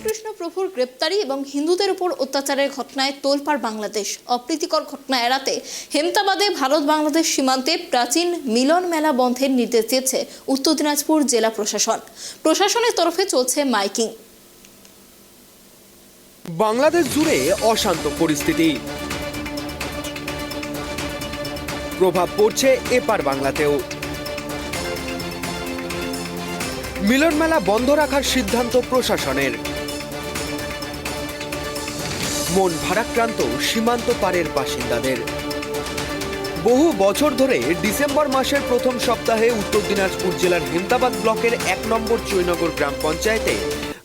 রামকৃষ্ণ প্রভুর গ্রেপ্তারি এবং হিন্দুদের উপর অত্যাচারের ঘটনায় তোলপাড় বাংলাদেশ। অপ্রীতিকর ঘটনা এড়াতে হেমতাবাদে ভারত বাংলাদেশ সীমান্তে প্রাচীন মিলন মেলা বন্ধের নির্দেশ দিয়েছে উত্তর দিনাজপুর জেলা প্রশাসন। প্রশাসনের তরফে চলছে মাইকিং। বাংলাদেশ জুড়ে অশান্ত পরিস্থিতি। প্রভাব পড়ছে এপার বাংলাতেও। মিলন মেলা বন্ধ রাখার সিদ্ধান্ত প্রশাসনের। মন ভারাক্রান্ত সীমান্ত পারের বাসিন্দাদের। বহু বছর ধরে ডিসেম্বর মাসের প্রথম সপ্তাহে উত্তর দিনাজপুর জেলার হেমতাবাদ ব্লকের এক নম্বর চৈনগর গ্রাম পঞ্চায়েতে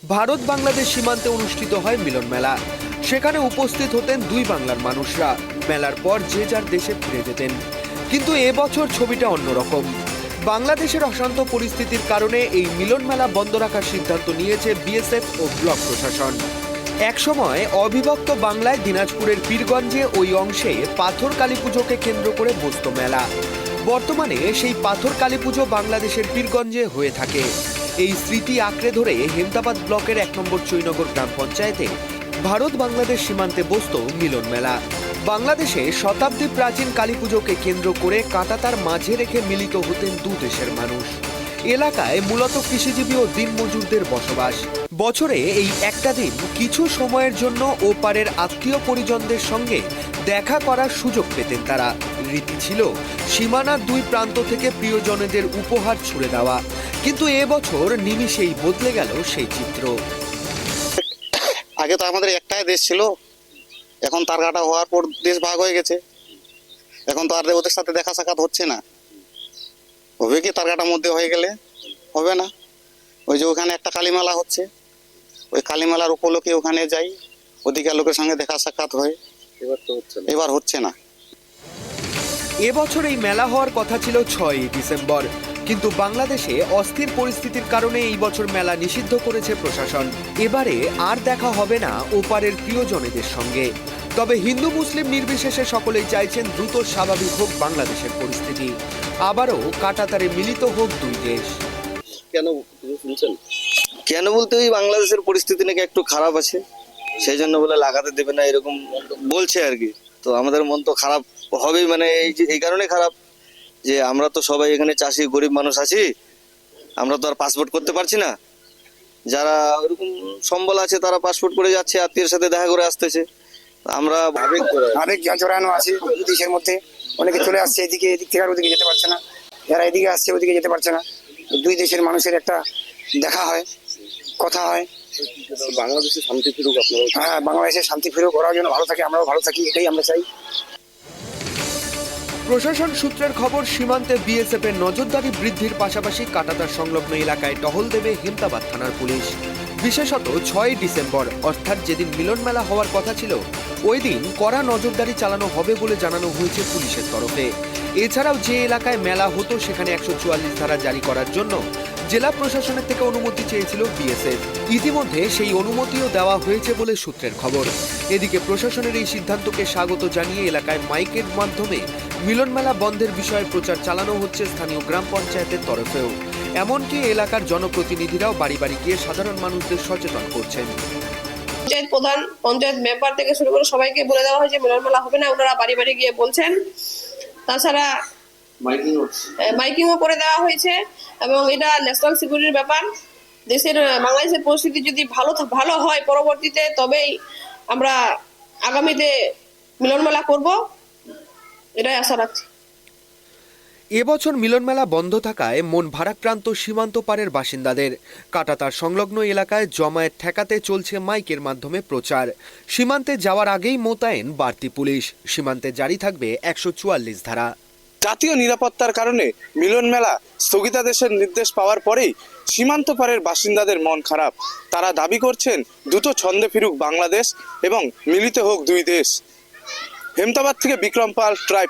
ভারত বাংলাদেশ সীমান্তে অনুষ্ঠিত হয় মিলন মেলা। সেখানে উপস্থিত হতেন দুই বাংলার মানুষরা। মেলার পর যে যার দেশে ফিরে যেতেন। কিন্তু এবছর ছবিটা অন্যরকম বাংলাদেশের অশান্ত পরিস্থিতির কারণে এই মিলন মেলা বন্ধ রাখার সিদ্ধান্ত নিয়েছে বিএসএফ ও ব্লক প্রশাসন। একসময় অবিভক্ত বাংলায় দিনাজপুরের পীরগঞ্জে ওই অংশে পাথর কালী পুজোকে কেন্দ্র করে বসত মেলা। বর্তমানে সেই পাথর কালী পুজো বাংলাদেশের পীরগঞ্জে হয়ে থাকে। এই স্মৃতি আঁকড়ে ধরে হেমদাবাদ ব্লকের এক নম্বর চৈনগর গ্রাম পঞ্চায়েতে ভারত বাংলাদেশ সীমান্তে বসত মিলন মেলা। বাংলাদেশে শতাব্দী প্রাচীন কালী পুজোকে কেন্দ্র করে কাঁটাতার মাঝে রেখে মিলিত হতেন দু দেশের মানুষ। এলাকায় মূলত কৃষিজীবী ও দিনমজুরদের বসবাস। বছরে এই একটা দিন কিছু সময়ের জন্য ওপারের আত্মীয় পরিজনদের সঙ্গে দেখা করার সুযোগ পেতেন তারা। রীতি ছিল সীমানার দুই প্রান্ত থেকে প্রিয়জনেদের উপহার ছুড়ে দেওয়া। কিন্তু এবছর নিমিষেই বদলে গেল সেই চিত্র। আগে তো আমাদের একটাই দেশ ছিল, এখন তার কাটা হওয়ার পর দেশ ভাগ হয়ে গেছে। এখন তো আর ওদের সাথে দেখা সাক্ষাৎ হচ্ছে না। হবে কি তার কাটার মধ্যে হয়ে গেলে? হবে না। ওই যে ওখানে একটা কালীমেলা হচ্ছে। ওই কালীমেলার উপলক্ষে ওখানে যাই। ওদিকের লোকের সঙ্গে দেখা সাক্ষাৎ হয়। এবার তো হচ্ছে এবার হচ্ছে না। এবছর এই মেলা হওয়ার কথা ছিল ছয়ই ডিসেম্বর। কিন্তু বাংলাদেশে অস্থির পরিস্থিতির কারণে এই বছর মেলা নিষিদ্ধ করেছে প্রশাসন। এবারে আর দেখা হবে না ওপারের প্রিয়জনেদের সঙ্গে। তবে হিন্দু মুসলিম নির্বিশেষে সকলেই চাইছেন দ্রুত স্বাভাবিক হোক বাংলাদেশের পরিস্থিতি। আবারও কাটাতারে মিলিত হোক দুই দেশ। কেন শুনছেন? কেন বলতে ওই বাংলাদেশের পরিস্থিতি নাকি একটু খারাপ আছে? সেই জন্য বলে লাগাতে দেবে না এরকম বলছে আর কি। তো আমাদের মন তো খারাপ হবেই মানে এই যে এই কারণে খারাপ যে আমরা তো সবাই এখানে চাষি গরিব মানুষ আছি। আমরা তো আর পাসপোর্ট করতে পারছি না। যারা ওরকম সম্বল আছে তারা পাসপোর্ট করে যাচ্ছে আত্মীয়ের সাথে দেখা করে আসতেছে। আমরা আবেগ করে আবেগ জড়ানো আছে দেশের মধ্যে। অনেকে চলে আসছে এদিকে এদিক থেকে আর ওদিকে যেতে পারছে না। যারা এদিকে আসছে ওদিকে যেতে পারছে না। দুই দেশের মানুষের একটা দেখা হয় কথা হয়। বাংলাদেশে শান্তি ফিরুক আপনারা হ্যাঁ বাংলাদেশে শান্তি ফিরুক ওরাও যেন ভালো থাকে আমরাও ভালো থাকি এটাই আমরা চাই। প্রশাসন সূত্রের খবর সীমান্তে বিএসএফ এর নজরদারি বৃদ্ধির পাশাপাশি কাটাতার সংলগ্ন এলাকায় টহল দেবে হেমতাবাদ থানার পুলিশ। বিশেষত ছয় ডিসেম্বর, অর্থাৎ যেদিন মিলন মেলা হওয়ার কথা ছিল, ওই দিন কড়া নজরদারি চালানো হবে বলে জানানো হয়েছে পুলিশের তরফে। এছাড়াও যে এলাকায় মেলা হতো, সেখানে একশো চুয়াল্লিশ ধারা জারি করার জন্য জেলা প্রশাসনের থেকে অনুমতি চেয়েছিল বিএসএফ। ইতিমধ্যে সেই অনুমতিও দেওয়া হয়েছে বলে সূত্রের খবর। এদিকে প্রশাসনের এই সিদ্ধান্তকে স্বাগত জানিয়ে এলাকায় মাইকের মাধ্যমে মিলন মেলা বন্ধের বিষয়ে প্রচার চালানো হচ্ছে স্থানীয় গ্রাম পঞ্চায়েতের তরফেও। এমনকি এলাকার জনপ্রতিনিধিরাও বাড়ি বাড়ি গিয়ে সাধারণ মানুষদের সচেতন করছেন। পঞ্চায়েত প্রধান পঞ্চায়েত মেম্বার থেকে শুরু করে সবাইকে বলে দেওয়া হয়েছে মিলন মেলা হবে না ওনারা বাড়ি বাড়ি গিয়ে বলছেন। তাছাড়া মাইকিং হচ্ছে। মাইকিংও করে দেওয়া হয়েছে এবং এটা ন্যাশনাল সিকিউরিটির ব্যাপার। দেশের বাংলাদেশের পরিস্থিতি যদি ভালো ভালো হয় পরবর্তীতে তবেই আমরা আগামীতে মিলন মেলা করব। এটাই আশা রাখছি। এবছর মিলন মেলা বন্ধ থাকায় মন ভারাক্রান্ত সীমান্ত পারের বাসিন্দাদের। কাটাতার সংলগ্ন এলাকায় জমায়েত ঠেকাতে চলছে মাইকের মাধ্যমে প্রচার। সীমান্তে যাওয়ার আগেই মোতায়েন বাড়তি পুলিশ। সীমান্তে জারি থাকবে একশো চুয়াল্লিশ ধারা। জাতীয় নিরাপত্তার কারণে মিলন মেলা স্থগিতাদেশের নির্দেশ পাওয়ার পরেই সীমান্ত পারের বাসিন্দাদের মন খারাপ। তারা দাবি করছেন, দ্রুত ছন্দে ফিরুক বাংলাদেশ এবং মিলিত হোক দুই দেশ। হেমতাবাদ থেকে বিক্রম পাল ট্রাইব